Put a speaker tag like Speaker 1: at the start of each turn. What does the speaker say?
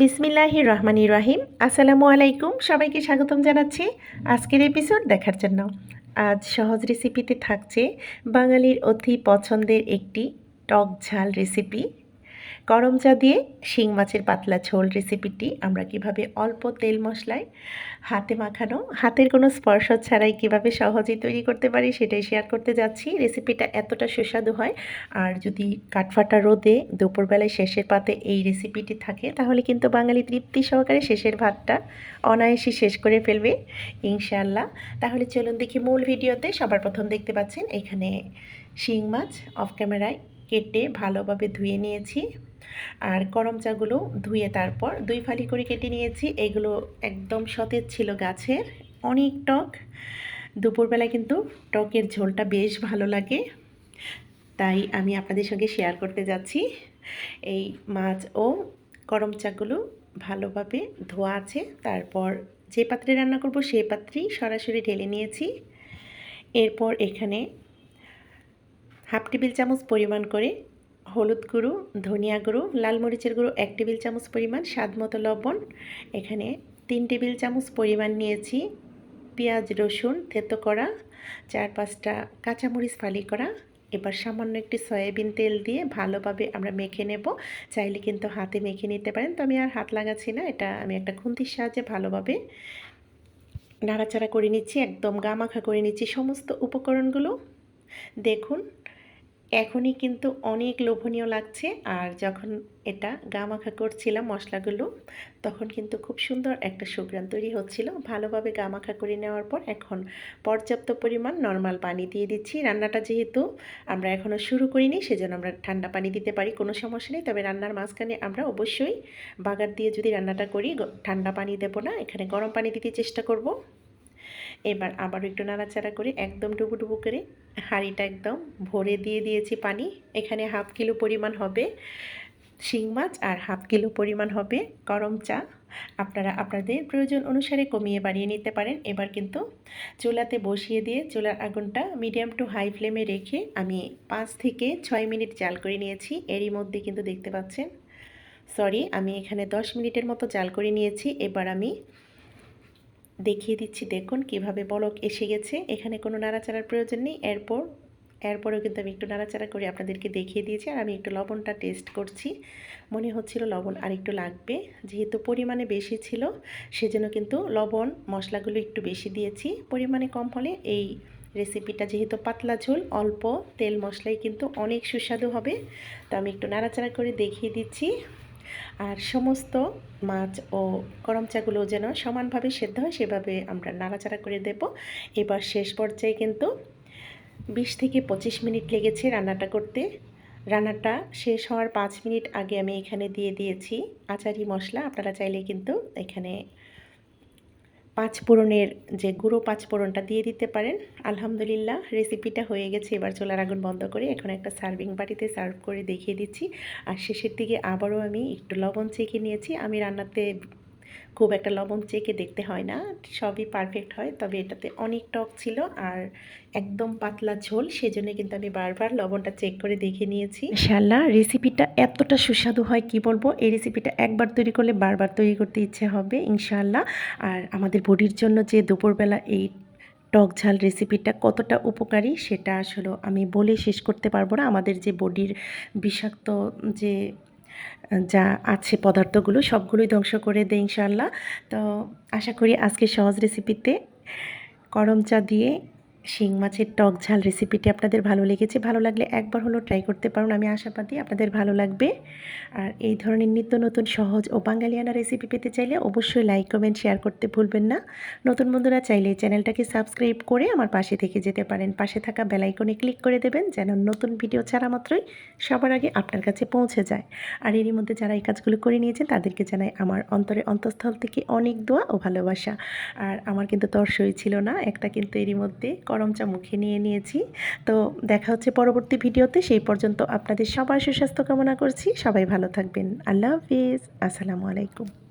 Speaker 1: বিসমিল্লাহির রহমান রাহিম। আসসালামু আলাইকুম। সবাইকে স্বাগতম জানাচ্ছি আজকের এপিসোড দেখার জন্য। আজ সহজ রেসিপিতে থাকছে বাঙালির অতি পছন্দের একটি টক ঝাল রেসিপি গরম চা দিয়ে শিং মাছের পাতলা ঝোল রেসিপিটি আমরা কীভাবে অল্প তেল মশলায় হাতে মাখানো, হাতের কোনো স্পর্শ ছাড়াই কীভাবে সহজেই তৈরি করতে পারি সেটাই শেয়ার করতে যাচ্ছি। রেসিপিটা এতটা সুস্বাদু হয়। আর যদি কাঠফাটা রোদে দুপুরবেলায় শেষের পাতে এই রেসিপিটি থাকে, তাহলে কিন্তু বাঙালি তৃপ্তি সহকারে শেষের ভাতটা অনায়াসে শেষ করে ফেলবে, ইনশাআল্লাহ। তাহলে চলুন দেখি মূল ভিডিওতে। সবার প্রথম দেখতে পাচ্ছেন, এখানে শিং মাছ অফ ক্যামেরায় কেটে ভালোভাবে ধুয়ে নিয়েছি। আর করম চাগুলো ধুয়ে তারপর দুই ফালি করে কেটে নিয়েছি। এগুলো একদম সতেজ ছিল গাছের। অনেক টক। দুপুরবেলা কিন্তু টকের ঝোলটা বেশ ভালো লাগে। তাই আমি আপনাদের সঙ্গে শেয়ার করতে যাচ্ছি। এই মাছ ও করম চাগুলো ভালোভাবে ধোয়া আছে। তারপর যে পাত্রে রান্না করব সেই পাত্রেই সরাসরি ঢেলে নিয়েছি। এরপর এখানে হাফ টেবিল চামচ পরিমাণ করে হলুদ গুঁড়ো, ধনিয়া গুঁড়ো, লাল মরিচের গুঁড়ো এক টেবিল চামচ পরিমাণ, স্বাদ মতো লবণ। এখানে তিন টেবিল চামচ পরিমাণ নিয়েছি পেঁয়াজ, রসুন, থেতো করা, চার পাঁচটা কাঁচামরিচ ফালি করা। এবার সামান্য একটি সয়াবিন তেল দিয়ে ভালোভাবে আমরা মেখে নেব। চাইলে কিন্তু হাতে মেখে নিতে পারেন, তো আমি আর হাত লাগাচ্ছি না, এটা আমি একটা খুন্তির সাহায্যে ভালোভাবে নাড়াচাড়া করে নিচ্ছি, একদম গামাখা করে নিচ্ছি সমস্ত উপকরণগুলো। দেখুন এখনই কিন্তু অনেক লোভনীয় লাগছে। আর যখন এটা গামাখা করছিলাম মশলাগুলো, তখন কিন্তু খুব সুন্দর একটা সুগ্রাম তৈরি হচ্ছিল। ভালোভাবে গামাখা করে নেওয়ার পর এখন পর্যাপ্ত পরিমাণ নর্মাল পানি দিয়ে দিচ্ছি। রান্নাটা যেহেতু আমরা এখনও শুরু করিনি, সেজন্য আমরা ঠান্ডা পানি দিতে পারি, কোনো সমস্যা নেই। তবে রান্নার মাঝখানে আমরা অবশ্যই বাগার দিয়ে যদি রান্নাটা করি ঠান্ডা পানি দেবো না, এখানে গরম পানি দিতে চেষ্টা করব। এবার আবারও একটু নাড়াচাড়া করে একদম ডুবু ডুবু করে হাঁড়িটা একদম ভরে দিয়ে দিয়েছি পানি। এখানে হাফ কিলো পরিমাণ হবে শিং মাছ আর হাফ কিলো পরিমাণ হবে গরম চা। আপনারা আপনাদের প্রয়োজন অনুসারে কমিয়ে বাড়িয়ে নিতে পারেন। এবার কিন্তু চুলাতে বসিয়ে দিয়ে চুলার আগুনটা মিডিয়াম টু হাই ফ্লেমে রেখে আমি পাঁচ থেকে ছয় মিনিট জাল করে নিয়েছি। এরই মধ্যে কিন্তু দেখতে পাচ্ছেন, সরি, আমি এখানে দশ মিনিটের মতো জাল করে নিয়েছি। এবার আমি দেখিয়ে দিচ্ছি। দেখুন কীভাবে বলক এসে গেছে। এখানে কোনো নাড়াচাড়ার প্রয়োজন নেই। এরপর, এরপরেও কিন্তু আমি একটু নাড়াচাড়া করে আপনাদেরকে দেখিয়ে দিয়েছি আর আমি একটু লবণটা টেস্ট করছি। মনে হচ্ছিল লবণ আর একটু লাগবে। যেহেতু পরিমাণে বেশি ছিল, সেজন্য কিন্তু লবণ, মশলাগুলো একটু বেশি দিয়েছি। পরিমাণে কম হলে এই রেসিপিটা যেহেতু পাতলা ঝোল, অল্প তেল মশলাই কিন্তু অনেক সুস্বাদু হবে। তো আমি একটু নাড়াচাড়া করে দেখিয়ে দিচ্ছি। আর সমস্ত মাছ ও করমচাগুলো যেন সমানভাবে সেদ্ধ হয়, সেভাবে আমরা নাড়াচাড়া করে দেব। এবার শেষ পর্যায়ে কিন্তু বিশ থেকে পঁচিশ মিনিট লেগেছে রান্নাটা করতে। রান্নাটা শেষ হওয়ার পাঁচ মিনিট আগে আমি এখানে দিয়ে দিয়েছি আচারি মশলা। আপনারা চাইলে কিন্তু এখানে পাঁচ ফোড়নের যে গুঁড়ো পাঁচ ফোড়নটা দিয়ে দিতে পারেন। আলহামদুলিল্লাহ রেসিপিটা হয়ে গেছে। এবার চোলার আগুন বন্ধ করে এখন একটা সার্ভিং বাটিতে সার্ভ করে দেখিয়ে দিচ্ছি। আর শেষের দিকে আবারও আমি একটু লবণ চেখে নিয়েছি। আমি রান্নাতে খুব একটা লবণ চেকে দেখতে হয় না, সবই পারফেক্ট হয়, তবে এটাতে অনেক টক ছিল আর একদম পাতলা ঝোল, সেজন্য কিন্তু আমি বারবার লবণটা চেক করে দেখে নিয়েছি। ইনশাল্লাহ রেসিপিটা এতটা সুস্বাদু হয়, কি বলব? এই রেসিপিটা একবার তৈরি করলে বারবার তৈরি করতে ইচ্ছে হবে ইনশাল্লাহ আর আমাদের বডির জন্য যে দুপুরবেলা এই টক ঝাল রেসিপিটা কতটা উপকারী, সেটা আসলে আমি বলে শেষ করতে পারব না। আমাদের যে বডির বিষাক্ত যে যা আছে পদার্থগুলো সবগুলোই ধ্বংস করে দেয় ইনশাল্লাহ তো আশা করি আজকে সহজ রেসিপিতে করমচা দিয়ে শিং মাছের টক ঝাল রেসিপিটি আপনাদের ভালো লেগেছে, ভালো লাগলে একবার হলো ট্রাই করতে পারুন, আমি আশাবাদী আপনাদের ভালো লাগবে। আর এই ধরনের নিত্য নতুন সহজ ও বাঙালিয়ানা রেসিপি পেতে চাইলে অবশ্যই লাইক কমেন্ট শেয়ার করতে ভুলবেন না। নতুন বন্ধুরা চাইলে চ্যানেলটাকে সাবস্ক্রাইব করে আমার পাশে থেকে যেতে পারেন। পাশে থাকা বেলাইকনে ক্লিক করে দেবেন যেন নতুন ভিডিও ছাড়া মাত্রই সবার আগে আপনার কাছে পৌঁছে যায়। আর এরই মধ্যে যারা এই কাজগুলো করে নিয়েছেন তাদেরকে জানাই আমার অন্তরে অন্তঃস্থল থেকে অনেক দোয়া ও ভালোবাসা। আর আমার কিন্তু তর্সই ছিল না, একটা কিন্তু এরই মধ্যে গরম চা মুখে নিয়ে নিয়েছি। তো দেখা হচ্ছে পরবর্তী ভিডিওতে। সেই পর্যন্ত আপনাদের সবার সুস্বাস্থ্য কামনা করছি। সবাই ভালো থাকবেন। আল্লাহ হাফিজ। আসসালামু আলাইকুম।